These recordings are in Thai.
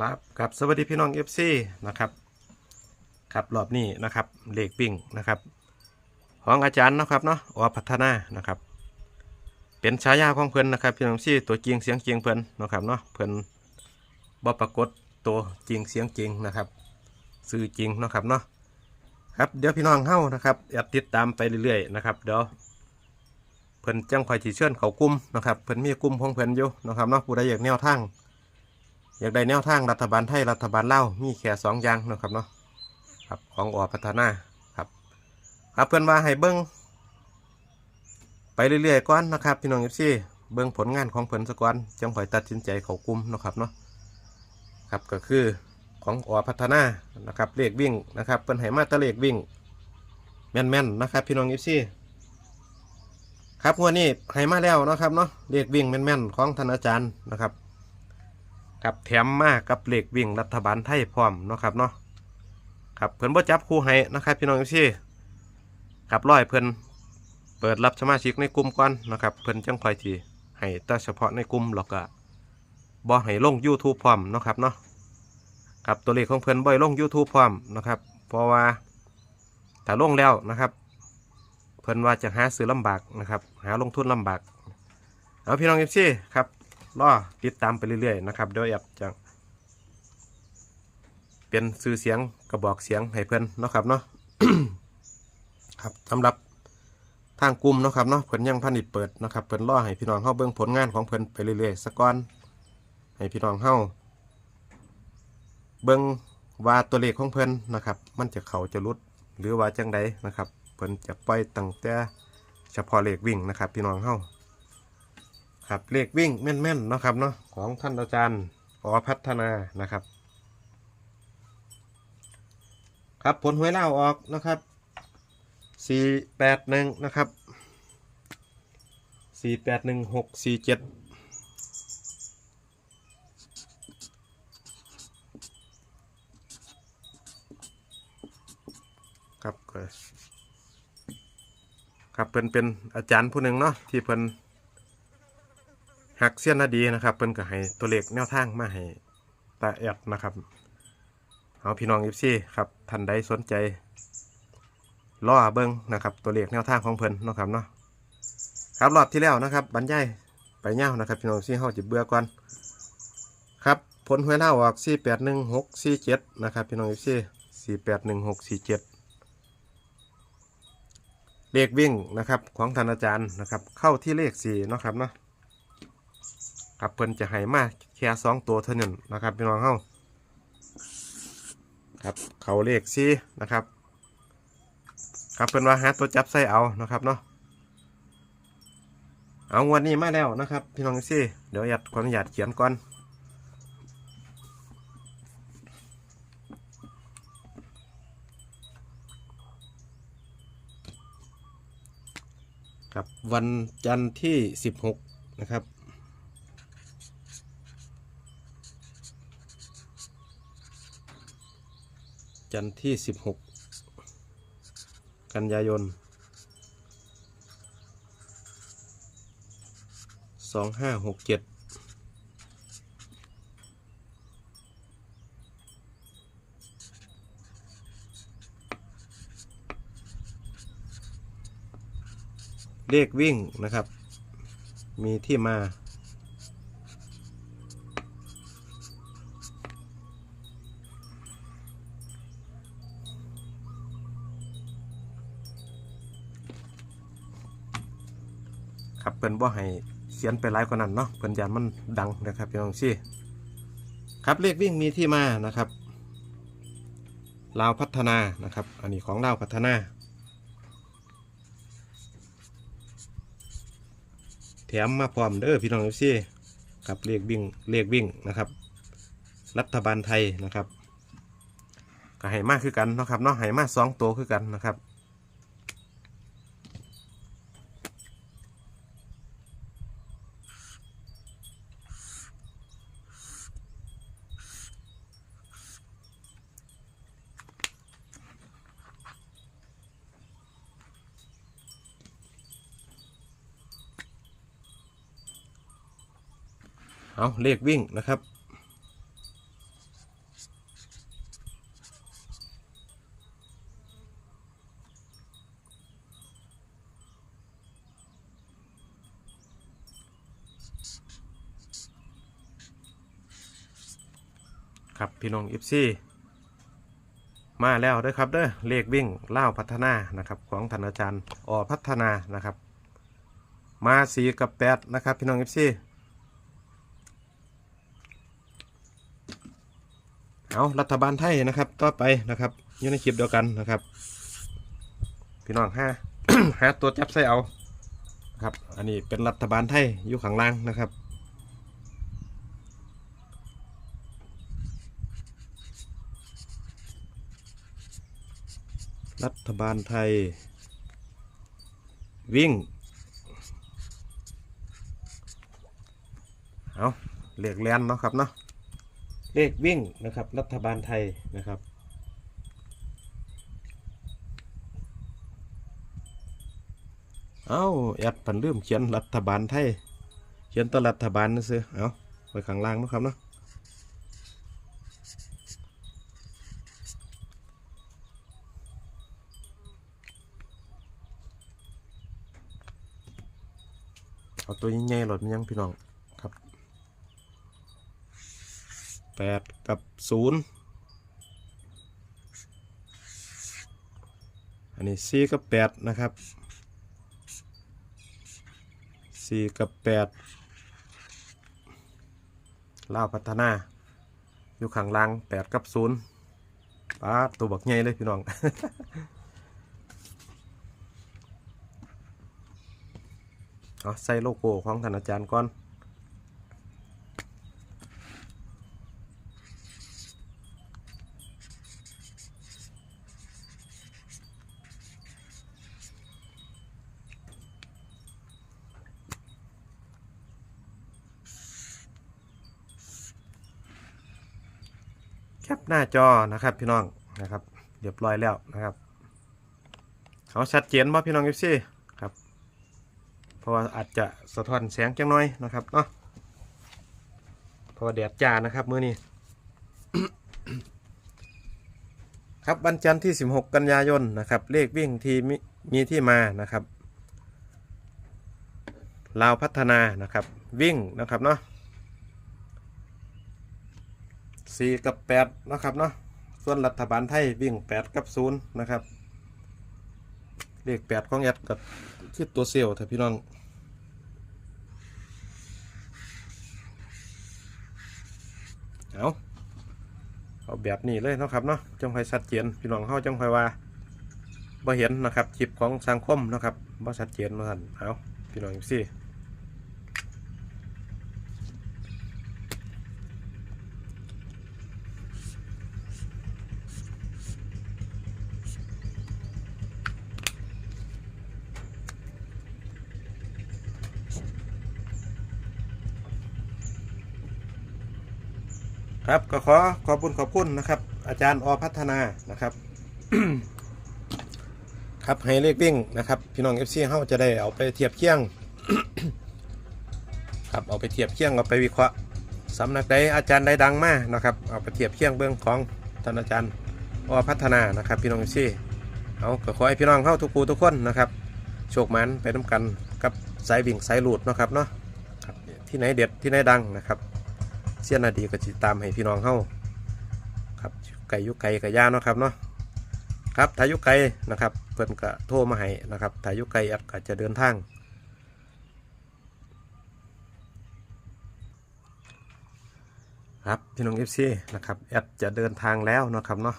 ครับครับสวัสดีพี่น้อง FC นะครับครับรอบนี้นะครับเลขปิ้งนะครับ ของอาจารย์นะครับเนาะอพัฒนานะครับ เป็นฉายาของเพิ่นนะครับพี่น้องซี่ตัวจริงเสียงจริงเพิ่นนะครับเนาะเพิ่นบ่ปรากฏตัวจริงเสียงจริงนะครับสื่อจริงนะครับเนาะครับเดี๋ยวพี่น้องเฮานะครับแอบติดตามไปเรื่อยๆนะครับเดี๋ยวเพิ่นจังคอยจีเชิญเขากลุ่มนะครับเพิ่นมีกลุ่มของเพิ่นอยู่นะครับเนาะผู้ใดอยากแนวทาง อยากได้แนวทางรัฐบาลไทยรัฐบาลเล่ามีแค่สองอย่างนะครับเนาะครับของอพัฒนาครับครับเพื่อนว่าให้เบิ้งไปเรื่อยๆก่อนนะครับพี่น้องเอฟซีเบิ้งผลงานของเพิ่นสกอนจังค่อยตัดสินใจเขากลุ่มนะครับเนาะครับก็คือของอพัฒนานะครับเลขวิ่งนะครับเพิ่นให้มาตะเลขวิ่งแม่นๆนะครับพี่น้องเอฟซีครับงวันนี้ให้มาแล้วนะครับเนาะเลขวิ่งแม่นๆของท่านอาจารย์นะครับ กับแถมมากกับเหล็กวิ่งรัฐบาลไทยพร้อมเนาะครับเนาะครับเพิ่อนบ่จับคู่ให้นะครับพี่น้องพี่กับร้อยเพิ่อนเปิดรับสมาชิกในกลุ่มก่อนนะครับเพิ่อนจังคอยทีให้แต่เฉพาะในกลุ่มแล้วก็บ่ให้ลง YouTube พร้อมเนาะครับเนาะครับตัวเลขของเพิ่อนบ่ให้ลง YouTube พร้อมนะครับเพราะว่าถ้าลงแล้วนะครับ เพิ่อนว่าจะหาซื้อลำบากนะครับ หาลงทุนลำบากเอาพี่น้องเอฟซีครับ รอติดตามไปเรื่อยๆนะครับเดี๋ยวแอบจะเป็นสื่อเสียงกระบอกเสียงให้เพื่อนนะครับเนาะครับสำหรับทางกลุ่มนะครับเนาะเพิ่อนยังพันิดเปิดนะครับเพิ่อนรอให้พี่น้องเข้าเบิ่งผลงานของเพิ่อนไปเรื่อยๆสักก่อนให้พี่น้องเข้าเบิ่งว่าตัวเลขของเพิ่อนนะครับ มันจะเขาจะรุดหรือว่าจังใดนะครับ เพิ่อนจะปล่อยตั้งแต่เฉพาะเลขวิ่งนะครับ พี่น้องเข้า ครับเลขวิ่งแม่นๆเนาะครับเนาะของท่านอาจารย์อพัฒนานะครับ ครับผลหวยเล่าออกนะครับสี่แปดหนึ่งนะครับสี่แปดหนึ่งหกสี่เจ็ดครับครับเป็นเป็นอาจารย์ผู้หนึ่งเนาะที่เพิ่น หักเสี้ยนนาดีนะครับ เพิ่นก็ให้ตัวเลขแนวทางมาให้ตาแอดนะครับเอาพี่น้องอีฟซีครับท่านใดสนใจล่อเบิ้งนะครับ ตัวเลขแนวทางของเพิ่นนะครับเนาะครับรอบที่แล้วนะครับบรรยายไปเง่านะครับพี่น้องซี่เฮาจิเบื่อก่อนครับผลหวยเล่าออกสี่แปดหนึ่งหกสี่เจ็ดนะครับพี่น้องอีฟซีสี่แปดหนึ่งหกสี่เจ็ดเลขวิ่งนะครับของท่านอาจารย์นะครับ เข้าที่เลขสี่นะครับเนาะ ครับเพิ่นจะให้มาแค่สองตัวเท่านั้นนะครับพี่น้องเฮาครับเขาเลขซีนะครับ ครับเพิ่นว่าหาตัวจับใส่เอานะครับเนาะเอางวันนี้มาแล้วนะครับพี่น้องซีเดี๋ยวอยากขออนุญาตเขียนก่อนครับวันจันทร์ที่ 16 นะครับ จันทร์ที่ 16 กันยายน 2567เลขวิ่งนะครับ มีที่มา เพิ่นบ่ให้เขียนไปหลายกว่านั้นเนาะเพิ่นยานมันดังนะครับพี่น้องซี่ครับเลขวิ่งมีที่มานะครับลาวพัฒนานะครับ อันนี้ของลาวพัฒนา แถมมาพร้อมเด้อพี่น้องซี่กับเลขวิ่งเลขวิ่งนะครับ รัฐบาลไทยนะครับก็ให้มากคือกันนะครับเนาะให้มากสองตัวคือกันนะครับ เอาเลขวิ่งนะครับ ครับพี่น้องอิฟซี่มาแล้วด้วยครับเด้อเลขวิ่งเล่าพัฒนานะครับ ของธนอาจารย์ออพัฒนานะครับ มาสีกับแปดนะครับ พี่น้องเอฟซี เอารัฐบาลไทยนะครับ ต่อไปนะครับอยู่ในคลิปเดียวกันนะครับ พี่น้องห้าหาตัวจับใส่เอาครับ อันนี้เป็นรัฐบาลไทยอยู่ข้างล่างนะครับรัฐบาลไทย วิ่ง เอาเหลขแลนเนาะครับเนาะ เลขวิ่งนะครับ รัฐบาลไทยนะครับ เอาแอดปันลืมเขียนรัฐบาลไทย เขียนตรัฐบาลนะซื้อเอาไว้ข้างล่างนะครับเนาะเอาตัวใหญ่ๆหลดมันยังพี่น้องครับ แปดกับศูนย์อันนี้สี่กับแปดนะครับสี่กับแปดลาวพัฒนา อยู่ข้างล่างแปดกับศูนย์ป้าตัวบักใหญ่เลยพี่น้องเอาใส่โลโก้ของท่านอาจารย์ก่อน ปหน้าจอนะครับพี่น้องนะครับเรียบร้อยแล้วนะครับเอาชัดเจนป่พี่น้องเอฟซีครับเพราะว่าอาจจะสะท้อนแสงจังน้อยนะครับเนาะเพราะว่าแดดจ้านะครับมื้อนี้ครับวันจันทร์ที่ 16 กันยายนนะครับ เลขวิ่งที่มีมีที่มานะครับลาวพัฒนานะครับ วิ่งนะครับเนาะ 4กับ8นะครับเนาะส่วนรัฐบาลไทยวิ่ง8กับ0นะครับเลข8ของแอดกับคือตัวเซลล์เถอะพี่น้องเอาเอาแบบนี้เลยนะครับเนาะจังค่อยชัดเจนพี่น้องเฮาจังค่อยว่าบ่เห็นนะครับคลิปของสังคมนะครับบ่ชัดเจนมาสั่นเอาพี่น้องสิ ครับก็ขอขอบคุณขอบคุณนะครับ อาจารย์อพัฒนานะครับครับให้เลขวิ่งนะครับ พี่น้อง FC เฮาจะได้เอาไปเทียบเคียงครับเอาไปเทียบเคียงเอาไปวิเคราะห์สำนักใดอาจารย์ใดดังมากนะครับเอาไปเทียบเคียงเบื้องของท่านอาจารย์อพัฒนานะครับ พี่น้อง FC เอาก็ขอให้พี่น้องเข้าทุกคู่ทุกคนนะครับโชคมันไปน้ำกันกับสายวิ่งสายหลุดนะครับเนาะที่ไหนเด็ดที่ไหนดังนะครับ เสี้ยนนาดีก็จิตามให้พี่น้องเข้าครับไก่ยุไก่กับย่าเนาะครับเนาะครับถ้ายุไก่นะครับเพิ่นก็โทรมาให้นะครับถ้ายุไก่อัดก็จะเดินทางครับพี่น้องเอฟซีนะครับแอดจะเดินทางแล้วนะครับเนาะ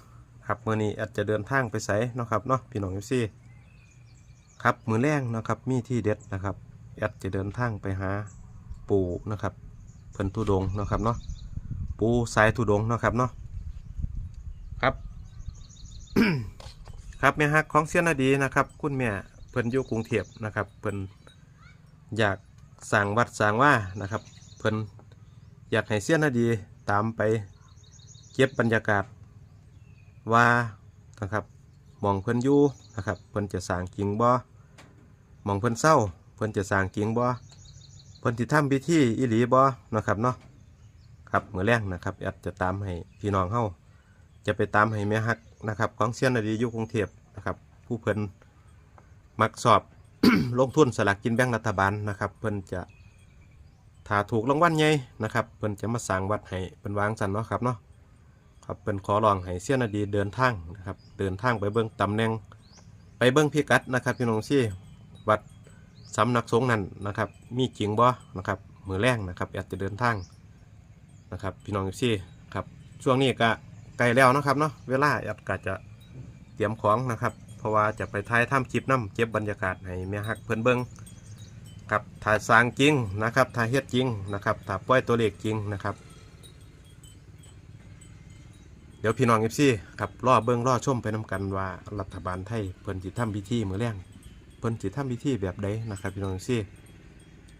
ครับมื่อนี้แอดจะเดินทางไปใสเนาะครับเนาะพี่น้องเอฟซีครับมือแรงนะครับมีที่เด็ดนะครับแอดจะเดินทางไปหาปู่นะครับ พิ่นทุดงเนาะครับเนาะปูสายทุดงเนาะครับเนาะครับ ครับแม่ฮักของเสียนาดีนะครับ คุณแม่เพิ่นอยู่กรุงเทพนะครับ เพิ่นอยากสั่งวัดสั่งว่านะครับ เพิ่นอยากให้เสียนาดีตามไปเก็บบรรยากาศว่านะครับมองเพิ่นอยู่นะครับ เพิ่นจะสร้างจริงบ่มองเพิ่นเศร้า เพิ่นจะสร้างจริงบ่ เพิ่นที่ทำพิธีอีหลีบ่นะครับเนาะครับเมื่อแรงนะครับแอดจะตามให้พี่น้องเฮาจะไปตามให้แม่ฮักนะครับ ของเซียนอดีอยู่กรุงเทพนะครับ ผู้เพิ่นมักสอบ ลงทุนสลากกินแบ่งรัฐบาลนะครับ เพิ่นจะถ้าถูกรางวัลใหญ่นะครับ เพิ่นจะมาสร้างวัดให้เพิ่นวางสันเนาะครับเนาะครับเป็นขอร้องให้เสี้ยนาดีเดินทางนะครับ เดินทางไปเบิ้องตำแหน่งไปเบิ้องพิกัดนะครับ พี่น้องซี่วัด สำนักสงฆ์นั้นนะครับ มีจริงบ่นะครับมือแรงนะครับอาจจะเดินทางนะครับพี่น้องซี่ครับช่วงนี้ก็ใกล้แล้วนะครับเนาะเวลาอาจก็จะเตรียมของนะครับ เพราะว่าจะไปถ่ายทำคลิปน้ำเก็บบรรยากาศให้แม่ฮักเพิ่นเบิ้งครับถ่ายสร้างจริงนะครับถ่ายเฮ็ดจริงนะครับถ่ายปล่อยตัวเลขจริงนะครับ เดี๋ยวพี่น้องเอฟซีครับรอเบิ้งรอชมไปนํกันว่ารัฐบาลไทยเพิ่นสิตทำพิธีมือแรง เพิ่นสิทำพิธีแบบใดนะครับ พี่น้องซี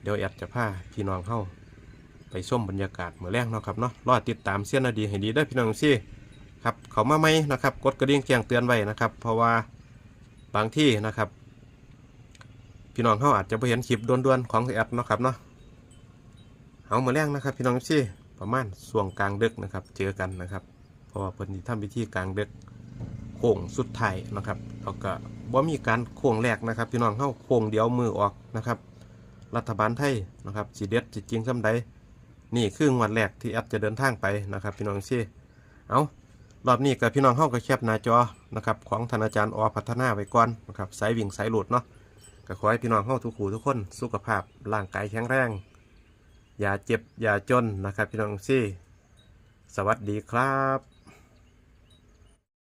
เดี๋ยวแอดจะพาพี่น้องเฮาไปชมบรรยากาศเมื้อแรงเนาะครับเนาะรอติดตามเสี้ยนนาดีให้ดีเด้พี่น้องซีครับเขามาไหมนะครับกดกระดิ่งแจ้งเตือนไว้นะครับ เพราะว่าบางที่นะครับ พี่น้องเฮาอาจจะไปเห็นคลิปด่วนๆของแอดเนาะครับเนาะเอาเมื้อแรงนะครับ พี่น้องซีประมาณช่วงกลางดึกนะครับ เจอกันนะครับ เพราะว่าเพิ่นสิทำพิธีกลางดึก โค้งสุดท้ายนะครับแล้วก็บ่มีการโค้งแรกนะครับ พี่น้องเฮาโค้งเดียวมือออกนะครับ รัฐบาลไทยนะครับสิเด็ดสิจริงซ้ำใดนี่คืองวดแรกที่แอปจะเดินทางไปนะครับพี่น้องซี่เอารอบนี้กับพี่น้องเฮาก็แคปหน้าจอนะครับของธนาจารย์อพัฒนาไว้ก่อนนะครับสายวิ่งสายหลุดเนาะก็ขอให้พี่น้องเฮาทุกคู่ทุกคนสุขภาพร่างกายแข็งแรง อย่าเจ็บอย่าจนนะครับ พี่น้องซี่ สวัสดีครับ